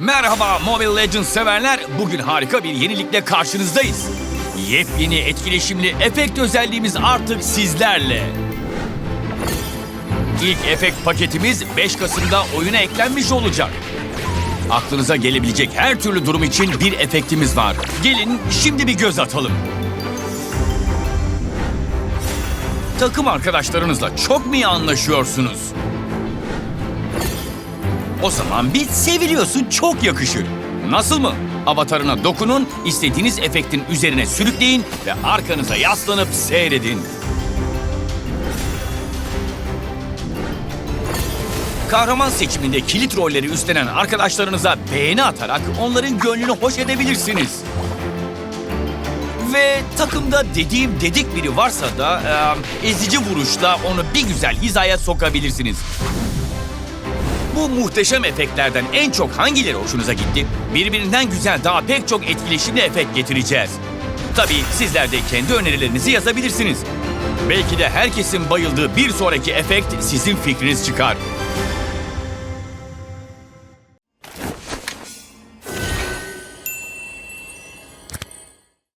Merhaba Mobile Legends severler. Bugün harika bir yenilikle karşınızdayız. Yepyeni etkileşimli efekt özelliğimiz artık sizlerle. İlk efekt paketimiz 5 Kasım'da oyuna eklenmiş olacak. Aklınıza gelebilecek her türlü durum için bir efektimiz var. Gelin şimdi bir göz atalım. Takım arkadaşlarınızla çok mu iyi anlaşıyorsunuz? O zaman bir seviliyorsun çok yakışır. Nasıl mı? Avatarına dokunun, istediğiniz efektin üzerine sürükleyin ve arkanıza yaslanıp seyredin. Kahraman seçiminde kilit rolleri üstlenen arkadaşlarınıza beğeni atarak onların gönlünü hoş edebilirsiniz. Ve takımda dediğim dedik biri varsa da e, ezici vuruşla onu bir güzel hizaya sokabilirsiniz. Bu muhteşem efektlerden en çok hangileri hoşunuza gitti? Birbirinden güzel daha pek çok etkileşimli efekt getireceğiz. Tabii sizler de kendi önerilerinizi yazabilirsiniz. Belki de herkesin bayıldığı bir sonraki efekt sizin fikriniz çıkar.